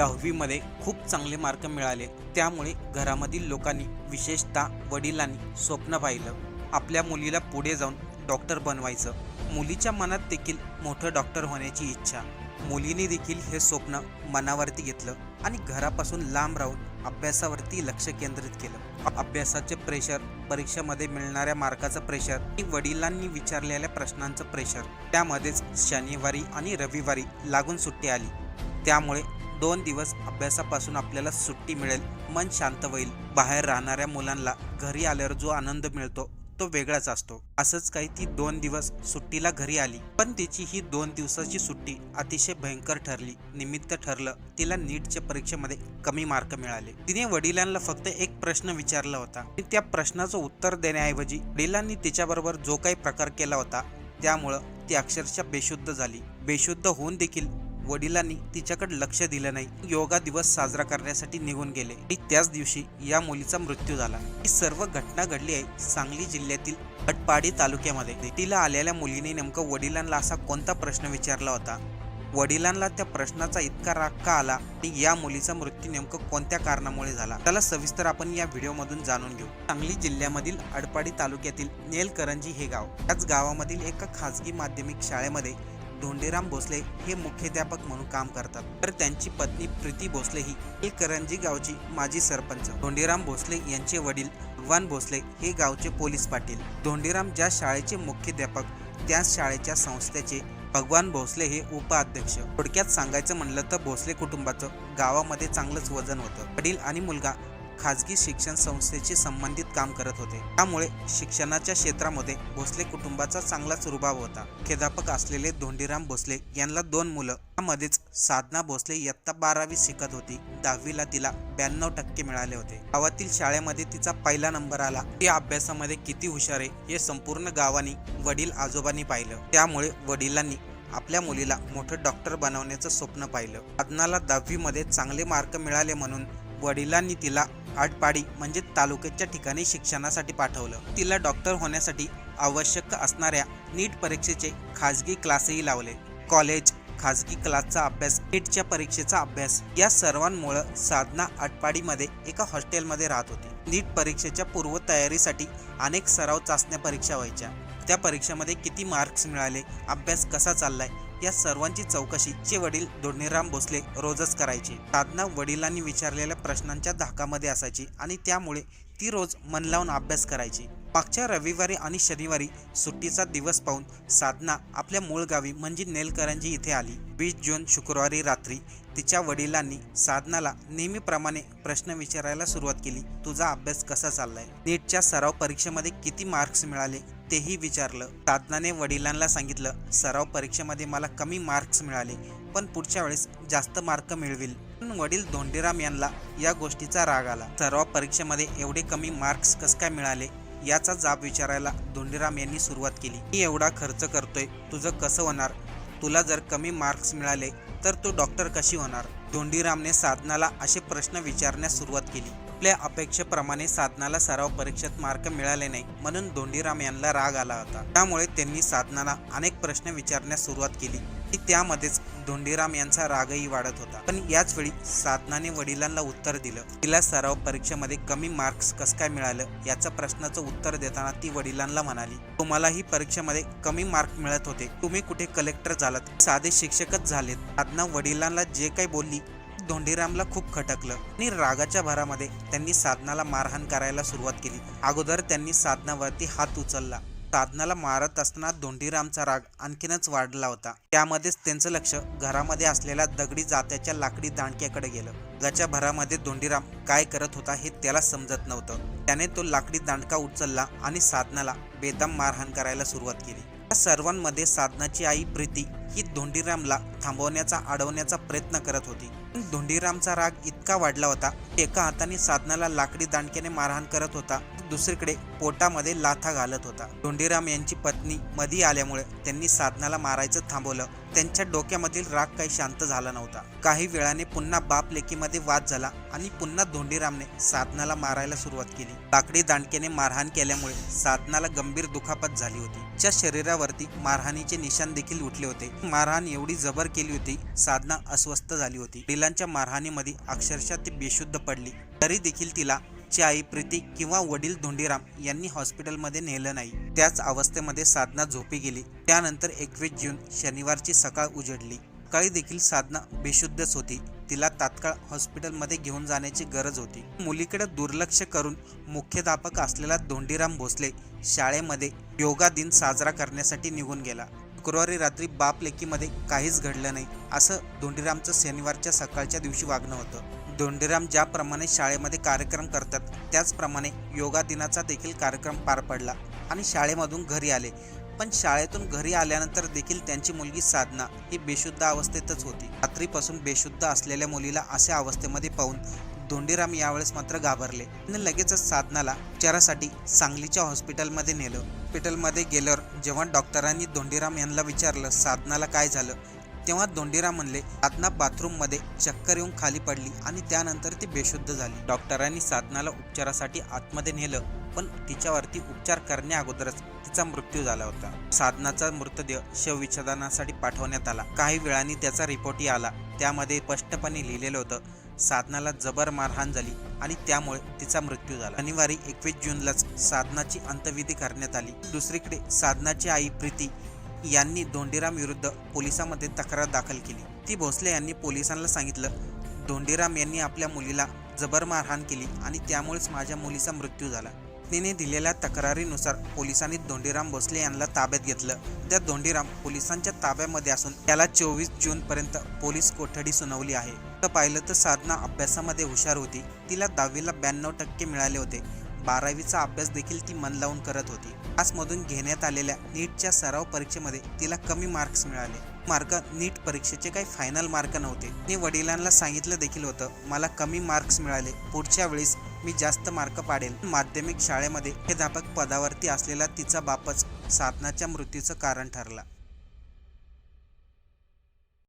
दहावीमध्ये खूप चांगले मार्क मिळाले. त्यामुळे घरामधील लोकांनी विशेषतः वडिलांनी स्वप्न पाहिलं आपल्या मुलीला पुढे जाऊन डॉक्टर बनवायचं. मुलीच्या मनात देखील मोठं डॉक्टर होण्याची इच्छा. मुलीने देखील हे स्वप्न मनावरती घेतलं आणि घरापासून लांब राहून अभ्यासावरती लक्ष केंद्रित केलं. अभ्यासाचे प्रेशर परीक्षेमध्ये मिळणाऱ्या मार्काचं प्रेशर आणि वडिलांनी विचारलेल्या प्रश्नांचं प्रेशर त्यामध्येच शनिवारी आणि रविवारी लागून सुट्टी आली. त्यामुळे दोन दिवस अभ्यासापासून आपल्याला सुट्टी मिळेल मन शांत होईल. बाहेर राहणाऱ्या मुलांना घरी आल्यावर जो आनंद मिळतो तो वेगळाच असतो. असंच काही ती दोन दिवस सुट्टीला घरी आली पण तिची ही दोन दिवसाची सुट्टी अतिशय भयंकर ठरली. निमित्त ठरलं तिला नीटच्या परीक्षेमध्ये कमी मार्क मिळाले. तिने वडिलांना फक्त एक प्रश्न विचारला होता. त्या प्रश्नाचं उत्तर देण्याऐवजी वडिलांनी तिच्याबरोबर जो काही प्रकार केला होता त्यामुळं ती अक्षरशः बेशुद्ध झाली. बेशुद्ध होऊन देखील वडिलांनी तिच्याकडे लक्ष दिलं नाही. योगा दिवस साजरा करण्यासाठी निघून गेले. आणि त्याच दिवशी या मुलीचा मृत्यू झाला. ही सर्व घटना घडली आहे सांगली जिल्ह्यातील अटपाडी तालुक्यामध्ये. तिला आलेल्या मुलीने नेमकं वडिलांना असा कोणता प्रश्न विचारला होता? वडिलांना त्या प्रश्नाचा इतका राग का आला? आणि या मुलीचा मृत्यू नेमकं कोणत्या कारणामुळे झाला? त्याला सविस्तर आपण या व्हिडिओमधून जाणून घेऊ. सांगली जिल्ह्यामधील अडपाडी तालुक्यातील नेलकरंजी हे गाव. त्याच गावामधील एका खासगी माध्यमिक शाळेमध्ये धोंडीराम भोसले हे मुख्याध्यापक म्हणून काम करतात. तर त्यांची पत्नी प्रीती भोसले ही एक करंजी गावची माजी सरपंच. धोंडीराम भोसले यांचे वडील भगवान भोसले हे गावचे पोलीस पाटील. धोंडीराम ज्या शाळेचे मुख्याध्यापक त्याच शाळेच्या संस्थेचे भगवान भोसले हे उपाध्यक्ष. थोडक्यात सांगायचं म्हणलं तर भोसले कुटुंबाचं गावामध्ये चांगलंच वजन होतं. वडील आणि मुलगा खाजगी शिक्षण संस्थेशी संबंधित काम करत होते. त्यामुळे शिक्षणाच्या क्षेत्रामध्ये भोसले कुटुंबाचा चांगलाच रुबाब होता. खेदापक असलेले धोंडीराम भोसले यांना दोन मुलं. त्यामध्येच साधना भोसले इयत्ता बारावी शिकत होती. दहावीला तिला ब्याण्णव टक्के मिळाले होते. गावातील शाळेमध्ये तिचा पहिला नंबर आला. ती अभ्यासामध्ये किती हुशार आहे हे संपूर्ण गावानी वडील आजोबांनी पाहिलं. त्यामुळे वडिलांनी आपल्या मुलीला मोठं डॉक्टर बनवण्याचं स्वप्न पाहिलं. साधनाला दहावीमध्ये चांगले मार्क मिळाले म्हणून वडिलांनी तिला आटपाडी म्हणजे तालुक्याच्या ठिकाणी शिक्षणासाठी पाठवलं. तिला डॉक्टर होण्यासाठी आवश्यक असणाऱ्या नीट परीक्षेचे खाजगी क्लासही लावले. कॉलेज खाजगी क्लासचा अभ्यास नीटच्या परीक्षेचा अभ्यास या सर्वांमुळं साधना आटपाडीमध्ये एका हॉस्टेलमध्ये राहत होती. नीट परीक्षेच्या पूर्वतयारीसाठी अनेक सराव चाचण्या परीक्षा व्हायच्या. त्या परीक्षेमध्ये किती मार्क्स मिळाले? अभ्यास कसा चाललाय? या सर्वांची चौकशी चे वडील दोडणीराम भोसले रोजच करायचे. साधना वडिलांनी विचारलेल्या प्रश्नांच्या धाकामध्ये असायची आणि त्यामुळे ती रोज मन लावून अभ्यास करायची. मागच्या रविवारी आणि शनिवारी सुट्टीचा दिवस पाहून साधना आपल्या मूळ गावी म्हणजे नेलकरंजी इथे आली. वीस जून शुक्रवारी रात्री तिच्या वडिलांनी साधनाला नेहमीप्रमाणे प्रश्न विचारायला सुरुवात केली तुझा अभ्यास कसा चाललाय? नीटच्या सराव परीक्षेमध्ये किती मार्क्स मिळाले? तेही विचारलं. साधनाने वडिलांना सांगितलं सराव परीक्षेमध्ये मला कमी मार्क्स मिळाले पण पुढच्या वेळेस जास्त मार्क मिळविल. पण वडील धोंडीराम यांना या गोष्टीचा राग आला. सराव परीक्षेमध्ये एवढे कमी मार्क्स कस काय मिळाले? याचा जाब विचारायला धोंडीराम यांनी सुरुवात केली. मी एवढा खर्च करतोय तुझं कसं होणार? तुला जर कमी मार्क्स मिळाले तर तू डॉक्टर कशी होणार? धोंडीरामने साधनाला असे प्रश्न विचारण्यास सुरुवात केली. आपल्या अपेक्षेप्रमाणे साधनाला सराव परीक्षेत मार्क मिळाले नाही म्हणून धोंडीराम यांना राग आला होता. त्यामुळे त्यांनी साधनाला अनेक प्रश्न विचारण्यास सुरुवात केली. की त्यामध्येच धोंडीराम यांचा रागही वाढत होता. पण याच वेळी साधनाने वडिलांना उत्तर दिलं. तिला सराव परीक्षेमध्ये कमी मार्क्स कस काय मिळालं याचा प्रश्नाचं उत्तर देताना ती वडिलांना म्हणाली तुम्हालाही परीक्षेमध्ये कमी मार्क मिळत होते. तुम्ही कुठे कलेक्टर झालात? साधे शिक्षकच झालेत. साधना वडिलांना जे काही बोलली धोंडीरामला खूप खटकलं आणि रागाच्या भरामध्ये त्यांनी साधनाला मारहाण करायला सुरुवात केली. अगोदर त्यांनी साधनावरती हात उचलला. साधनाला मारत असताना धोंडीरामचा राग आणखीनच वाढला होता. त्यामध्येच त्यांचं लक्ष घरामध्ये असलेल्या दगडी जात्याच्या लाकडी दांडक्याकडे गेलं. गच्या भरामध्ये धोंडीराम काय करत होता हे त्याला समजत नव्हतं. त्याने तो लाकडी दांडका उचलला आणि साधनाला बेदम मारहाण करायला सुरुवात केली. या सर्वांमध्ये साधनाची आई प्रीती ही धोंडीरामला थांबवण्याचा अडवण्याचा प्रयत्न करत होती. धोंडीरामचा राग इतका वाढला होता एका हाताने साधनाला लाकडी दांडक्याने मारहाण करत होता दुसरीकडे पोटामध्ये लाथा घालत होता. धोंडीराम यांची पत्नी मधी आल्यामुळे त्यांनी साधनाला मारायचं थांबवलं. त्यांच्या डोक्यामधील राग काही शांत झाला नव्हता. काही वेळाने पुन्हा बाप लेकीमध्ये वाद झाला आणि पुन्हा धोंडीरामने साधनाला मारायला सुरुवात केली. लाकडी दांडक्याने मारहाण केल्यामुळे साधनाला गंभीर दुखापत झाली होती. तिच्या शरीरावरती मारहाणीचे निशाण देखील उठले होते. मारहाण एवढी जबर केली होती साधना अस्वस्थ झाली होती. वडिलांच्या मारहाणीमध्ये अक्षरशः ती बेशुद्ध पडली. तरी देखील तिला ची आई प्रीती किंवा वडील धोंडीराम यांनी हॉस्पिटलमध्ये नेलं नाही. त्याच अवस्थेमध्ये साधना झोपी गेली. त्यानंतर एकवीस जून शनिवारची सकाळ उजडली. सकाळी देखील साधना बेशुद्धच होती. तिला तात्काळ हॉस्पिटलमध्ये घेऊन जाण्याची गरज होती. मुलीकडे दुर्लक्ष करून मुख्याध्यापक असलेला धोंडीराम भोसले शाळेमध्ये योगा दिन साजरा करण्यासाठी निघून गेला. शुक्रवारी रात्री बाप लेकीमध्ये काहीच घडलं नाही असं धोंडीरामचं शनिवारच्या सकाळच्या दिवशी वागणं होतं. धोंडीराम ज्याप्रमाणे शाळेमध्ये कार्यक्रम करतात त्याचप्रमाणे योगा दिनाचा देखील कार्यक्रम पार पडला आणि शाळेमधून घरी आले. पण शाळेतून घरी आल्यानंतर देखील त्यांची मुलगी साधना ही बेशुद्ध अवस्थेतच होती. रात्रीपासून बेशुद्ध असलेल्या मुलीला अशा अवस्थेमध्ये पाहून धोंडीराम यावेळेस मात्र घाबरले. आणि लगेचच साधनाला उपचारासाठी सांगलीच्या हॉस्पिटलमध्ये नेलं. हॉस्पिटलमध्ये गेल्यावर जेव्हा डॉक्टरांनी धोंडीराम यांना विचारलं साधनाला काय झालं? तेव्हा धोंडीराम म्हणले साधना बाथरूममध्ये चक्कर येऊन खाली पडली आणि त्यानंतर ती बेशुद्ध झाली. डॉक्टरांनी साधनाला उपचारासाठी आतमध्ये नेलं पण तिच्यावरती उपचार करण्या अगोदरच तिचा मृत्यू झाला होता. साधनाचा मृतदेह शवविच्छेदनासाठी पाठवण्यात आला. काही वेळाने त्याचा रिपोर्टही आला त्यामध्ये स्पष्टपणे लिहिलेलं होतं साधनाला जबर मारहाण झाली आणि त्यामुळे तिचा मृत्यू झाला. शनिवारी एकवीस जूनलाच साधनाची अंत्यविधी करण्यात आली. दुसरीकडे साधनाची आई प्रीती यांनी धोंडीराम विरुद्ध पोलिसांमध्ये तक्रार दाखल केली. ती भोसले यांनी पोलिसांना सांगितलं धोंडीराम यांनी आपल्या मुलीला जबर मारहाण केली आणि त्यामुळेच माझ्या मुलीचा मृत्यू झाला. तिने दिलेल्या तक्रारीनुसार पोलिसांनी धोंडीराम भोसले यांना ताब्यात घेतलं. त्या धोंडीराम पोलिसांच्या ताब्यामध्ये असून त्याला चोवीस जून पर्यंत पोलीस कोठडी सुनावली आहे. तर पाहिलं तर साधना अभ्यासामध्ये हुशार होती. तिला दहावीला ब्याण्णव टक्के मिळाले होते. बारावीचा अभ्यास देखील ती मन लावून करत होती. आजमधून घेण्यात आलेल्या नीटच्या सराव परीक्षेमध्ये तिला कमी मार्क्स मिळाले. मार्क नीट परीक्षेचे काही फायनल मार्क नव्हते. मी वडिलांना सांगितलं देखील होतं मला कमी मार्क्स मिळाले. पुढच्या वेळेस मी जास्त मार्क पाडेल माध्यमिक शाळेमध्ये मुख्याध्यापक पदावरती असलेला तिचा बापच साधनाच्या मृत्यूचं कारण ठरला.